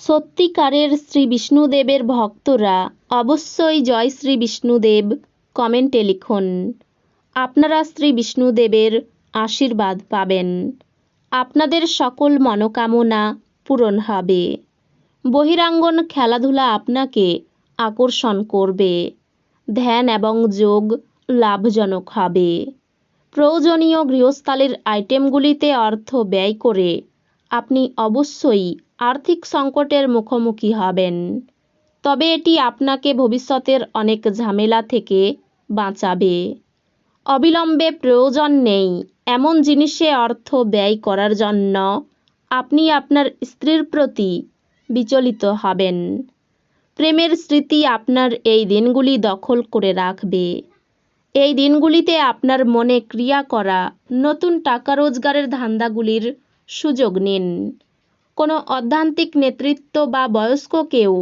সত্যিকারের শ্রী বিষ্ণুদেবের ভক্তরা অবশ্যই জয় শ্রী বিষ্ণুদেব কমেন্টে লিখুন। আপনারা শ্রী বিষ্ণুদেবের আশীর্বাদ পাবেন। আপনাদের সকল মনোকামনা পূরণ হবে। বহিরাঙ্গন খেলাধুলা আপনাকে আকর্ষণ করবে। ধ্যান এবং যোগ লাভজনক হবে। প্রয়োজনীয় গৃহস্থালির আইটেমগুলিতে অর্থ ব্যয় করে আপনি অবশ্যই আর্থিক সংকটের মুখোমুখি হবেন। তবে এটি আপনাকে ভবিষ্যতের অনেক ঝামেলা থেকে বাঁচাবে। অবিলম্বে প্রয়োজন নেই এমন জিনিসে অর্থ ব্যয় করার জন্য আপনি আপনার স্ত্রীর প্রতি বিচলিত হবেন। প্রেমের স্মৃতি আপনার এই দিনগুলি দখল করে রাখবে। এই দিনগুলিতে আপনার মনে ক্রিয়া করা নতুন টাকা রোজগারের ধান্দাগুলির সুযোগ নিন। কোনো অধ্যান্তিক নেতৃত্ব বা বয়স্ক কেউ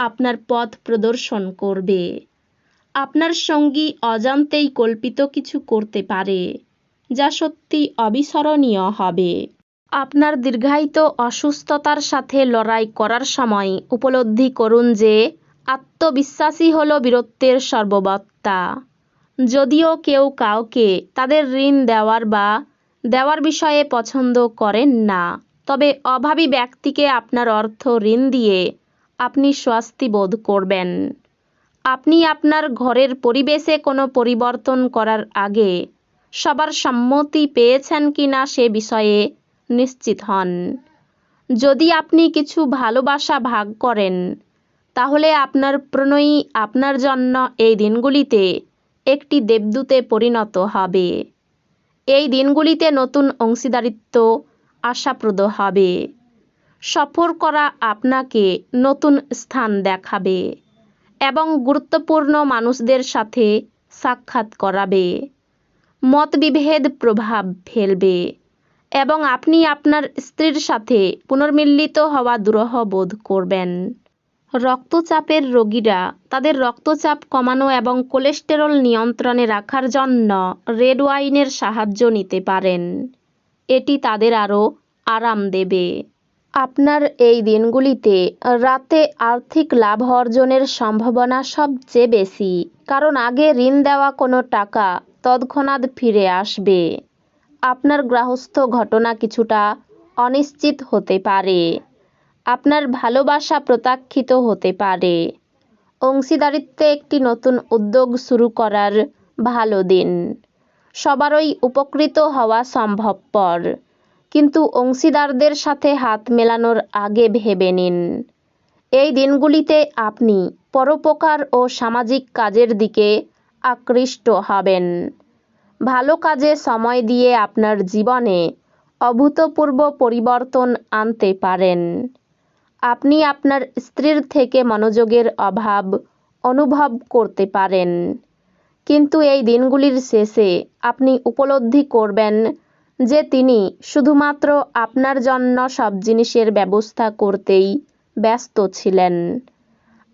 আপনার পথ প্রদর্শন করবে। আপনার সঙ্গী অজান্তেই কল্পিত কিছু করতে পারে, যা সত্যি অবিস্মরণীয় হবে। আপনার দীর্ঘায়িত অসুস্থতার সাথে লড়াই করার সময় উপলব্ধি করুন যে আত্মবিশ্বাসী হল বীরত্বের সর্ববত্তা। যদিও কেউ কাউকে তাদের ঋণ দেওয়ার বা দেওয়ার বিষয়ে পছন্দ করেন না। তবে অভাবী ব্যক্তিকে আপনার অর্থ ঋণ দিয়ে আপনি স্বস্তি বোধ করবেন। আপনি আপনার ঘরের পরিবেশে কোনো পরিবর্তন করার আগে সবার সম্মতি পেয়েছেন কি না সে বিষয়ে নিশ্চিত হন। যদি আপনি কিছু ভালোবাসা ভাগ করেন, তাহলে আপনার প্রণয়ী আপনার জন্য এই দিনগুলিতে একটি দেবদূতে পরিণত হবে। এই দিনগুলিতে নতুন অংশীদারিত্ব আশাপ্রদ হবে। সফর করা আপনাকে নতুন স্থান দেখাবে এবং গুরুত্বপূর্ণ মানুষদের সাথে সাক্ষাৎ করাবে। মতবিভেদ প্রভাব ফেলবে এবং আপনি আপনার স্ত্রীর সাথে পুনর্মিলিত হওয়া দুরহ বোধ করবেন। রক্তচাপের রোগীরা তাদের রক্তচাপ কমানো এবং কোলেস্টেরল নিয়ন্ত্রণে রাখার জন্য রেড ওয়াইনের সাহায্য নিতে পারেন। এটি তাদের আরও আরাম দেবে। আপনার এই দিনগুলিতে রাতে আর্থিক লাভ অর্জনের সম্ভাবনা সবচেয়ে বেশি, কারণ আগে ঋণ দেওয়া কোনো টাকা তৎক্ষণাৎ ফিরে আসবে। আপনার গ্রাহস্থ ঘটনা কিছুটা অনিশ্চিত হতে পারে। আপনার ভালোবাসা প্রত্যাখ্যিত হতে পারে। অংশীদারিত্বে একটি নতুন উদ্যোগ শুরু করার ভালো দিন। সবারই উপকৃত হওয়া সম্ভবপর। কিন্তু অংশীদারদের সাথে হাত মেলানোর আগে ভেবে নিন। এই দিনগুলিতে আপনি পরোপকার ও সামাজিক কাজের দিকে আকৃষ্ট হবেন। ভালো কাজে সময় দিয়ে আপনার জীবনে অভূতপূর্ব পরিবর্তন আনতে পারেন। আপনি আপনার স্ত্রীর থেকে মনোযোগের অভাব অনুভব করতে পারেন। কিন্তু এই দিনগুলির শেষে আপনি উপলব্ধি করবেন যে তিনি শুধুমাত্র আপনার জন্য সব জিনিসের ব্যবস্থা করতেই ব্যস্ত ছিলেন।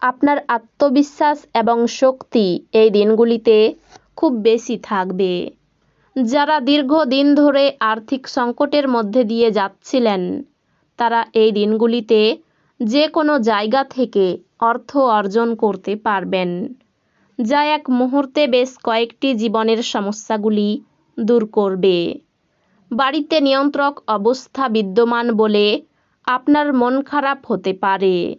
আপনার আত্মবিশ্বাস এবং শক্তি এই দিনগুলিতে খুব বেশি থাকবে। যারা দীর্ঘদিন ধরে আর্থিক সংকটের মধ্যে দিয়ে যাচ্ছিলেন, তারা এই দিনগুলিতে যে কোনো জায়গা থেকে অর্থ অর্জন করতে পারবেন। যা এক মুহূর্তে বেশ কয়েকটি জীবনের সমস্যাগুলি দূর করবে। বাড়িতে নিয়ন্ত্রক অবস্থা বিদ্যমান বলে আপনার মন খারাপ হতে পারে।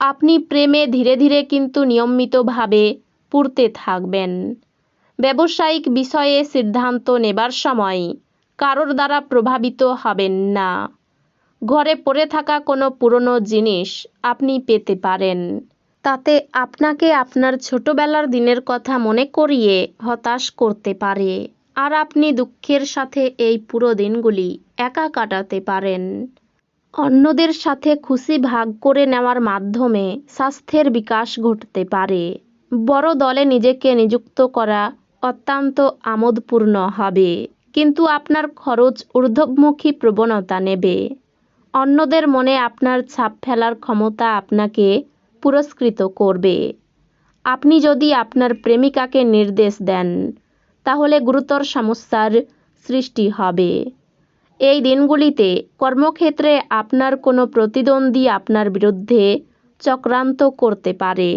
আপনি প্রেমে ধীরে ধীরে কিন্তু নিয়মিতভাবে পুড়তে থাকবেন। ব্যবসায়িক বিষয়ে সিদ্ধান্ত নেবার সময় কারোর দ্বারা প্রভাবিত হবেন না। ঘরে পড়ে থাকা কোনো পুরনো জিনিস আপনি পেতে পারেন। তাতে আপনাকে আপনার ছোটবেলার দিনের কথা মনে করিয়ে হতাশ করতে পারে। আর আপনি দুঃখের সাথে এই পুরো দিনগুলি একা কাটাতে পারেন। অন্যদের সাথে খুশি ভাগ করে নেওয়ার মাধ্যমে স্বাস্থ্যের বিকাশ ঘটতে পারে। বড় দলে নিজেকে নিযুক্ত করা অত্যন্ত আমোদপূর্ণ হবে। কিন্তু আপনার খরচ ঊর্ধ্বমুখী প্রবণতা নেবে। অন্যদের মনে আপনার ছাপ ফেলার ক্ষমতা আপনাকে পুরস্কৃত করবে। আপনি যদি আপনার প্রেমিকাকে নির্দেশ দেন, তাহলে গুরুতর সমস্যার সৃষ্টি হবে। এই দিনগুলিতে কর্মক্ষেত্রে আপনার কোনো প্রতিদ্বন্দ্বী আপনার বিরুদ্ধে চক্রান্ত করতে পারে।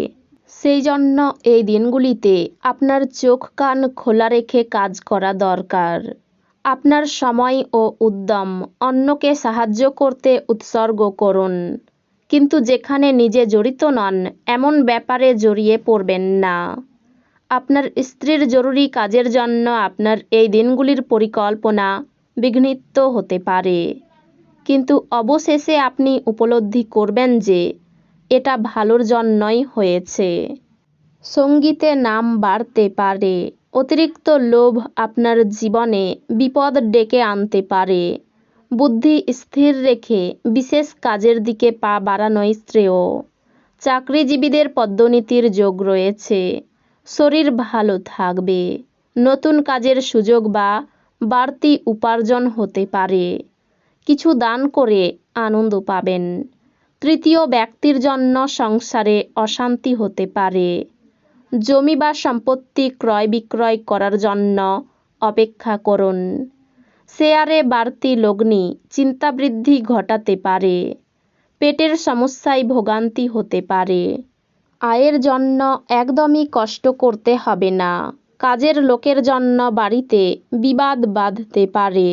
সেই জন্য এই দিনগুলিতে আপনার চোখ কান খোলা রেখে কাজ করা দরকার। আপনার সময় ও উদ্যম, অন্যকে সাহায্য করতে উৎসর্গ করুন। কিন্তু যেখানে নিজে জড়িত নন, এমন ব্যাপারে জড়িয়ে পড়বেন না। আপনার স্ত্রীর জরুরি কাজের জন্য আপনার এই দিনগুলির পরিকল্পনা বিঘ্নিত হতে পারে। কিন্তু অবশেষে আপনি উপলব্ধি করবেন যে, এটা ভালোর জন্যই হয়েছে। সঙ্গীতে নাম বাড়তে পারে। অতিরিক্ত লোভ আপনার জীবনে বিপদ ডেকে আনতে পারে। বুদ্ধি স্থির রেখে বিশেষ কাজের দিকে পা বাড়ানোই শ্রেয়। চাকরিজীবীদের পদ্মনীতির যোগ রয়েছে। শরীর ভালো থাকবে। নতুন কাজের সুযোগ বা বাড়তি উপার্জন হতে পারে। কিছু দান করে আনন্দ পাবেন। তৃতীয় ব্যক্তির জন্য সংসারে অশান্তি হতে পারে। জমি বা সম্পত্তি ক্রয় বিক্রয় করার জন্য অপেক্ষা করুন। শেয়ারে বাড়তি লগ্নি চিন্তাবৃদ্ধি ঘটাতে পারে। পেটের সমস্যায় ভোগান্তি হতে পারে। আয়ের জন্য একদমই কষ্ট করতে হবে না। কাজের লোকের জন্য বাড়িতে বিবাদ বাঁধতে পারে।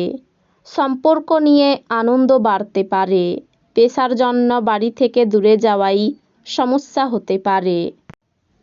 সম্পর্ক নিয়ে আনন্দ বাড়তে পারে। পেশার জন্য বাড়ি থেকে দূরে যাওয়াই সমস্যা হতে পারে।